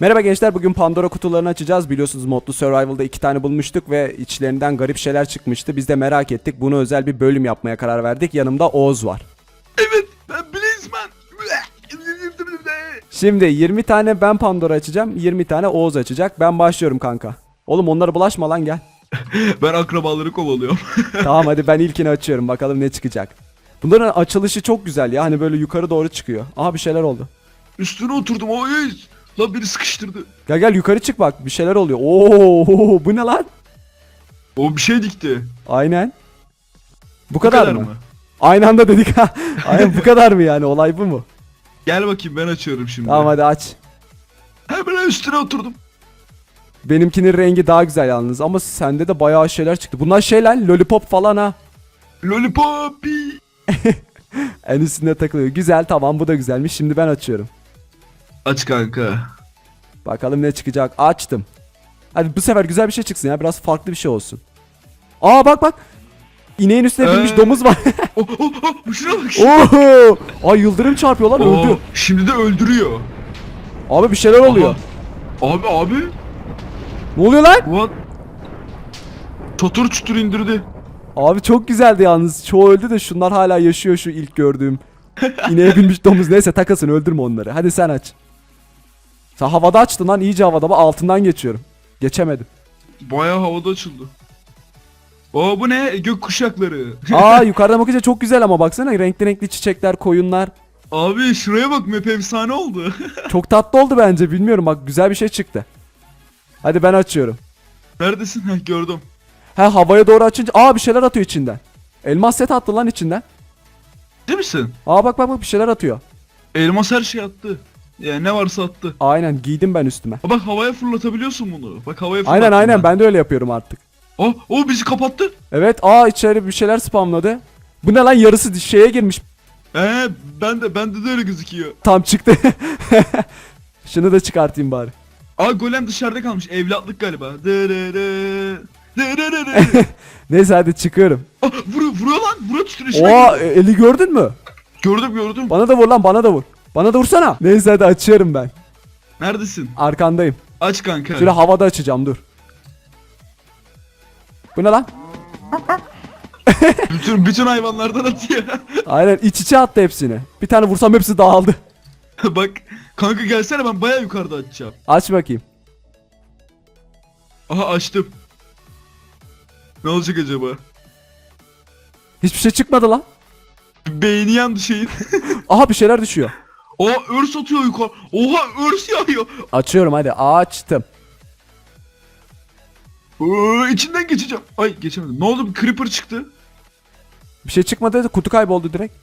Merhaba gençler bugün Pandora kutularını açacağız. Biliyorsunuz modlu Survival'da iki tane bulmuştuk ve içlerinden garip şeyler çıkmıştı. Biz de merak ettik. Bunu özel bir bölüm yapmaya karar verdik. Yanımda Oğuz var. Evet ben Blazeman. Şimdi 20 tane ben Pandora açacağım. 20 tane Oğuz açacak. Ben başlıyorum kanka. Oğlum onlara bulaşma lan gel. Ben akrabaları kovalıyorum. tamam hadi ben ilkini açıyorum. Bakalım ne çıkacak. Bunların açılışı çok güzel ya. Hani böyle yukarı doğru çıkıyor. Aha bir şeyler oldu. Üstüne oturdum o yüz. Lan beni sıkıştırdı. Gel gel yukarı çık bak. Bir şeyler oluyor. Oo bu ne lan? O bir şey dikti. Aynen. Bu Bu kadar, mı? Aynı anda dedik ha. Aynen bu kadar mı yani? Olay bu mu? Gel bakayım ben açıyorum şimdi. Tamam hadi aç. Hemen üstüne oturdum. Benimkinin rengi daha güzel yalnız ama sende de bayağı şeyler çıktı. Bunlar şeyler lollipop falan ha. Lollipopi. En üstünde takılıyor. Güzel tamam bu da güzelmiş. Şimdi ben açıyorum. Aç kanka. Bakalım ne çıkacak. Açtım. Hadi bu sefer güzel bir şey çıksın ya. Biraz farklı bir şey olsun. Aa bak bak. İneğin üstüne binmiş Ee? domuz var. Oh, oh, oh, şuna bak. şuna. Oo! Ay yıldırım çarpıyor lan Oo, öldü. Şimdi de öldürüyor. Abi bir şeyler oluyor. Abi abi. Ne oluyor lan? What? Çatır çutur indirdi. Abi çok güzeldi yalnız. Çoğu öldü de şunlar hala yaşıyor şu ilk gördüğüm. İneğe binmiş domuz. Neyse takasın öldürme onları. Hadi sen aç. Sen havada açtın lan iyice havada. Bak altından geçiyorum. Geçemedim. Bayağı havada açıldı. Oo bu ne? Gök kuşakları. Aa yukarıdan bakınca çok güzel ama baksana renkli renkli çiçekler, koyunlar. Abi şuraya bak map efsane oldu. Çok tatlı oldu bence bilmiyorum bak güzel bir şey çıktı. Hadi ben açıyorum. Neredesin? Heh, gördüm. Ha havaya doğru açınca aa bir şeyler atıyor içinden. Elmas set attı lan içinden. Değil misin? Aa bak bak bak bir şeyler atıyor. Elmas her şey attı. Yani ne varsa attı. Aynen giydim ben üstüme. Ha, bak havaya fırlatabiliyorsun bunu. Bak havaya fırlattım Aynen aynen ben de öyle yapıyorum artık. Oh, oh bizi kapattı. Evet aa içeri bir şeyler spamladı. Bu ne lan yarısı şeye girmiş. Ee ben de bende de öyle gözüküyor. Tam çıktı. Şunu da çıkartayım bari. Aa golem dışarıda kalmış. Evlatlık galiba. Dırırı. Dırırı. Neyse hadi çıkıyorum. Aa, vuruyor, vuruyor lan. Vuruyor tutun içine. Oha e- eli gördün mü? Gördüm gördüm. Bana da vur lan bana da vur. Bana da vursana. Neyse hadi açıyorum ben. Neredesin? Arkandayım. Aç kanka. Şöyle havada açacağım dur. Bu ne lan? bütün bütün hayvanlardan atıyor. Aynen iç içe attı hepsini. Bir tane vursam hepsi dağıldı. bak kanka gelsene ben baya yukarıda açacağım. Aç bakayım. Aha açtım. Ne olacak acaba? Hiçbir şey çıkmadı lan. Beyni yandı şeyin. Aha bir şeyler düşüyor. Oha örs atıyor yukarı. Oha örs yağıyor. Açıyorum hadi açtım. Oo, içinden geçeceğim. Ay geçemedim. Ne oldu? Bir creeper çıktı. Bir şey çıkmadı kutu kayboldu direkt.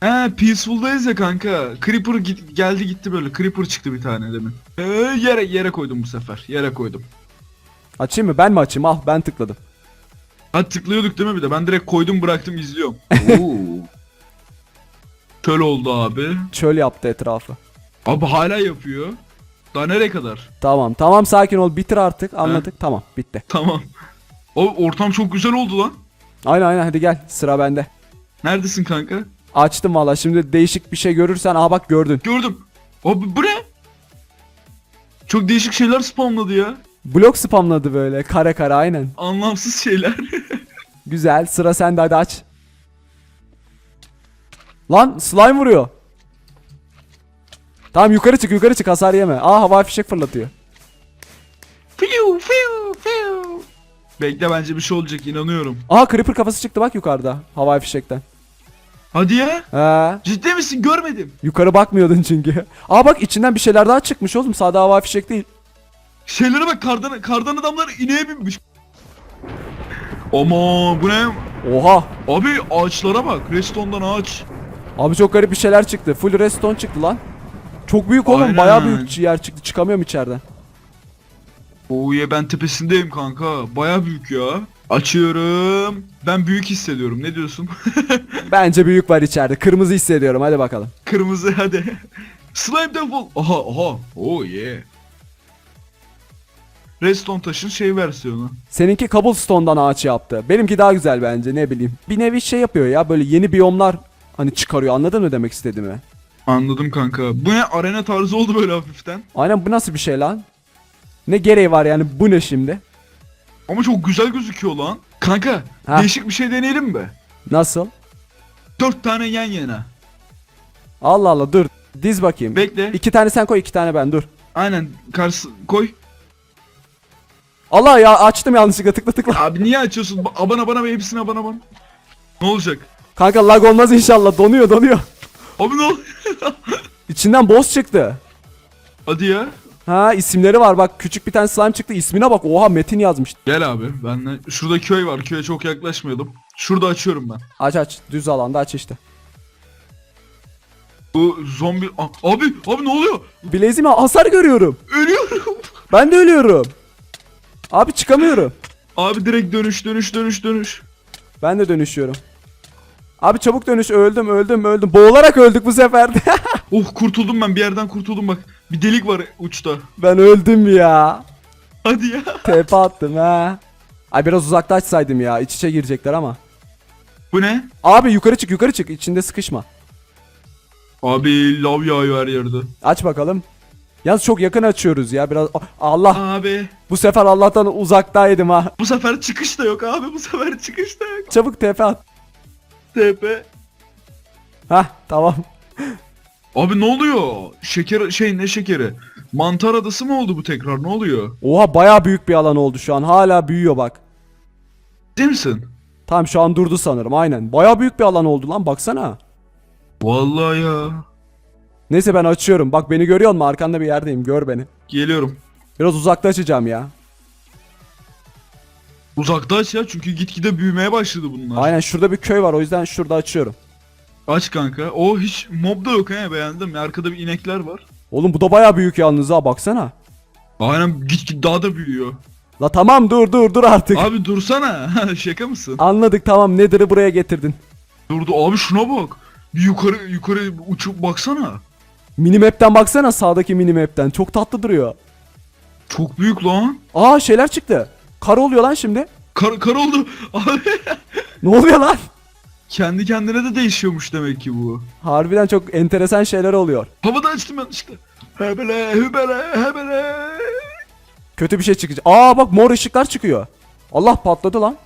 He peaceful'dayız ya kanka. Creeper git, geldi gitti böyle. Creeper çıktı bir tane demin. Ee, yere yere koydum bu sefer. Yere koydum. Açayım mı? Ben mi açayım? Al ben tıkladım. Ha tıklıyorduk değil mi bir de? Ben direkt koydum bıraktım izliyorum. Oo. Çöl oldu abi. Çöl yaptı etrafı. Abi hala yapıyor. Daha nereye kadar? Tamam tamam sakin ol bitir artık anladık tamam bitti. Tamam. O ortam çok güzel oldu lan. Aynen aynen hadi gel sıra bende. Neredesin kanka? Açtım valla şimdi değişik bir şey görürsen aha bak gördün. Gördüm. Abi bu ne? Çok değişik şeyler spamladı ya. Blok spamladı böyle kare kare aynen. Anlamsız şeyler. Güzel sıra sende hadi aç. Lan slime vuruyor. Tamam yukarı çık yukarı çık hasar yeme. Aa havai fişek fırlatıyor. Fiu fiu fiu. Bekle bence bir şey olacak inanıyorum. Aha creeper kafası çıktı bak yukarıda havai fişekten. Hadi ya. He. Ciddi misin? Görmedim. Yukarı bakmıyordun çünkü. Aa bak içinden bir şeyler daha çıkmış oğlum. Sade havai fişek değil. Şeylere bak kardan, kardan adamlar ineğe binmiş. Aman bu ne? Oha. Abi ağaçlara bak. Reston'dan ağaç. Abi çok garip bir şeyler çıktı. Full redstone çıktı lan. Çok büyük oğlum. Aynen. Bayağı büyük yer çıktı. Çıkamıyorum içeriden. Oye ben tepesindeyim kanka. Baya büyük ya. Açıyorum. Ben büyük hissediyorum. Ne diyorsun? Bence büyük var içeride. Kırmızı hissediyorum. Hadi bakalım. Kırmızı hadi. Slime Devil. Aha aha. Oh yeah. Redstone taşın şey versiyonu. Seninki cobblestone'dan ağaç yaptı. Benimki daha güzel bence ne bileyim. Bir nevi şey yapıyor ya böyle yeni biyomlar hani çıkarıyor anladın mı demek istediğimi? Anladım kanka. Bu ne arena tarzı oldu böyle hafiften. Aynen bu nasıl bir şey lan? Ne gereği var yani bu ne şimdi? Ama çok güzel gözüküyor lan. Kanka Ha. değişik bir şey deneyelim mi? Nasıl? Dört tane yan yana. Allah Allah dur. Diz bakayım. Bekle. İki tane sen koy iki tane ben dur. Aynen karşı koy. Allah ya açtım yanlışlıkla tıkla tıkla. Abi niye açıyorsun? Ba- Abana bana ve hepsine abana bana. Ne olacak? Kanka lag olmaz inşallah donuyor donuyor. Abi ne ol? İçinden boss çıktı. Hadi ya. Ha isimleri var bak küçük bir tane slime çıktı ismine bak oha Metin yazmış. Gel abi. Benle şurada köy var. Köye çok yaklaşmayalım. Şurada açıyorum ben. Aç aç düz alanda aç işte. Bu zombi A- abi abi ne oluyor? Bileziğime hasar görüyorum. Ölüyorum. Ben de ölüyorum. Abi çıkamıyorum. Abi direkt dönüş dönüş dönüş dönüş. Ben de dönüşüyorum. Abi çabuk dönüş öldüm öldüm öldüm. Boğularak öldük bu sefer de. Oh kurtuldum ben bir yerden kurtuldum bak. Bir delik var uçta. ben öldüm ya. Hadi ya. TP attım ha. Ay biraz uzakta açsaydım ya. İç içe girecekler ama. Bu ne? Abi yukarı çık yukarı çık. İçinde sıkışma. Abi lav yağıyor her yerde. Aç bakalım. Yalnız çok yakın açıyoruz ya biraz. Ah, Allah Abi bu sefer Allah'tan uzaktaydım ha. bu sefer çıkış da yok abi bu sefer çıkış da yok. Çabuk TP at. TP. Hah tamam. Abi ne oluyor? Şeker şey ne şekeri? Mantar adası mı oldu bu tekrar ne oluyor? Oha baya büyük bir alan oldu şu an. Hala büyüyor bak. Değil misin? Tamam şu an durdu sanırım aynen. Baya büyük bir alan oldu lan baksana. Vallahi ya. Neyse ben açıyorum. Bak beni görüyor musun? Arkanda bir yerdeyim. Gör beni. Geliyorum. Biraz uzakta açacağım ya. Uzakta aç ya çünkü gitgide büyümeye başladı bunlar. Aynen şurada bir köy var o yüzden şurada açıyorum. Aç kanka. O hiç mob da yok he beğendim. Arkada bir inekler var. Oğlum bu da baya büyük yalnız ha baksana. Aynen gitgide daha da büyüyor. La tamam dur dur dur artık. Abi dursana. Şaka mısın? Anladık tamam Nether'ı buraya getirdin. Durdu. Abi şuna bak. Bir yukarı yukarı uçup baksana. Minimap'ten baksana sağdaki minimap'ten. Çok tatlı duruyor. Çok büyük lan. Aa şeyler çıktı. Kar oluyor lan şimdi. Kar, kar oldu. Abi. Ne oluyor lan? Kendi kendine de değişiyormuş demek ki bu. Harbiden çok enteresan şeyler oluyor. Havada açtım yanlışlıkla. Hebele hebele hebele. Kötü bir şey çıkacak. Aa bak mor ışıklar çıkıyor. Allah patladı lan.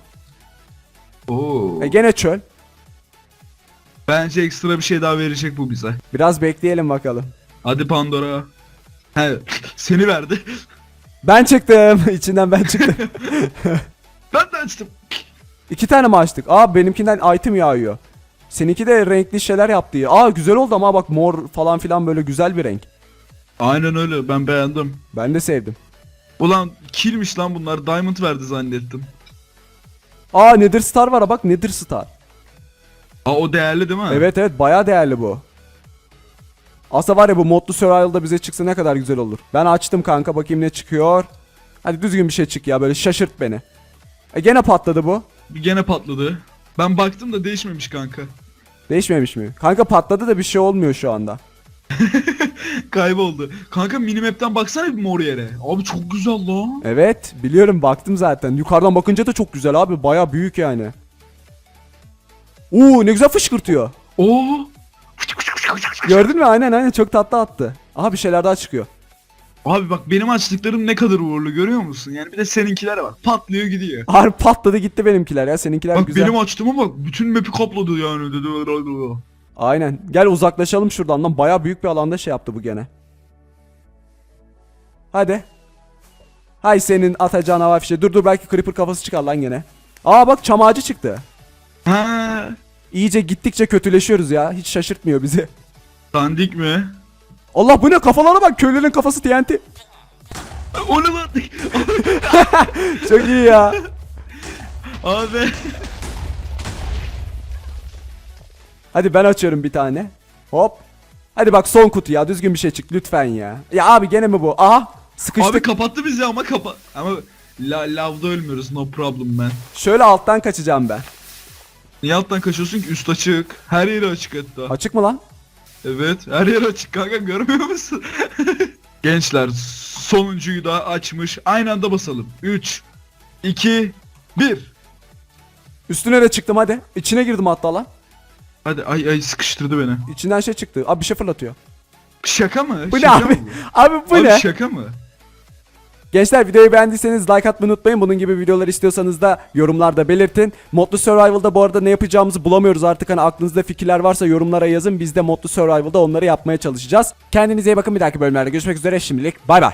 Oo. E gene çöl. Bence ekstra bir şey daha verecek bu bize. Biraz bekleyelim bakalım. Hadi Pandora. He, seni verdi. Ben çıktım. İçinden ben çıktım. Ben de açtım. İki tane mi açtık? Aa benimkinden item yağıyor. Seninki de renkli şeyler yaptı ya. Aa güzel oldu ama bak mor falan filan böyle güzel bir renk. Aynen öyle ben beğendim. Ben de sevdim. Ulan killmiş lan bunlar. Diamond verdi zannettim. Aa Nether Star var ha bak Nether Star. Aa o değerli değil mi? Evet evet baya değerli bu. Aslında var ya bu modlu survival'da bize çıksa ne kadar güzel olur. Ben açtım kanka bakayım ne çıkıyor. Hadi düzgün bir şey çık ya böyle şaşırt beni. E gene patladı bu. Gene patladı. Ben baktım da değişmemiş kanka. Değişmemiş mi? Kanka patladı da bir şey olmuyor şu anda. Kayboldu. Kanka minimap'ten baksana bir mor yere. Abi çok güzel lan. Evet biliyorum baktım zaten. Yukarıdan bakınca da çok güzel abi. Baya büyük yani. Uuu ne güzel fışkırtıyor. Oo. Gördün mü? Aynen aynen çok tatlı attı. Aha bir şeyler daha çıkıyor. Abi bak benim açtıklarım ne kadar uğurlu görüyor musun? Yani bir de seninkiler var. Patlıyor gidiyor. Harbi patladı gitti benimkiler ya. Seninkiler Bak güzel. benim açtığıma bak. Bütün map'i kapladı yani. Aynen. Gel uzaklaşalım şuradan lan. Baya büyük bir alanda şey yaptı bu gene. Hadi. Hay senin atacağın hava fişe. Dur dur belki creeper kafası çıkar lan gene. Aa bak çam ağacı çıktı. Ha. İyice gittikçe kötüleşiyoruz ya. Hiç şaşırtmıyor bizi. Dandik mi? Allah bu ne kafalara bak. Köylünün kafası TNT. O ne lan? Çok iyi ya. Abi. Hadi ben açıyorum bir tane. Hop. Hadi bak son kutu ya. Düzgün bir şey çık lütfen ya. Ya abi gene mi bu? Aha. Sıkıştık. Abi kapattı bizi ama kapa. Ama la lavda ölmüyoruz no problem man. Şöyle alttan kaçacağım ben. Niye alttan kaçıyorsun ki? Üst açık. Her yeri açık hatta. Açık mı lan? Evet her yer açık kanka görmüyor musun? Gençler sonuncuyu da açmış. Aynı anda basalım. 3 2 1 Üstüne de çıktım hadi. İçine girdim hatta lan. Hadi ay ay sıkıştırdı beni. İçinden şey çıktı. Abi bir şey fırlatıyor. Şaka mı? Bu ne şaka abi? Mı Abi bu bu? ne? Abi şaka mı? Gençler videoyu beğendiyseniz like atmayı unutmayın. Bunun gibi videolar istiyorsanız da yorumlarda belirtin. Modlu Survival'da bu arada ne yapacağımızı bulamıyoruz artık. Hani aklınızda fikirler varsa yorumlara yazın. Biz de Modlu Survival'da onları yapmaya çalışacağız. Kendinize iyi bakın. Bir dahaki bölümlerde görüşmek üzere. Şimdilik bay bay.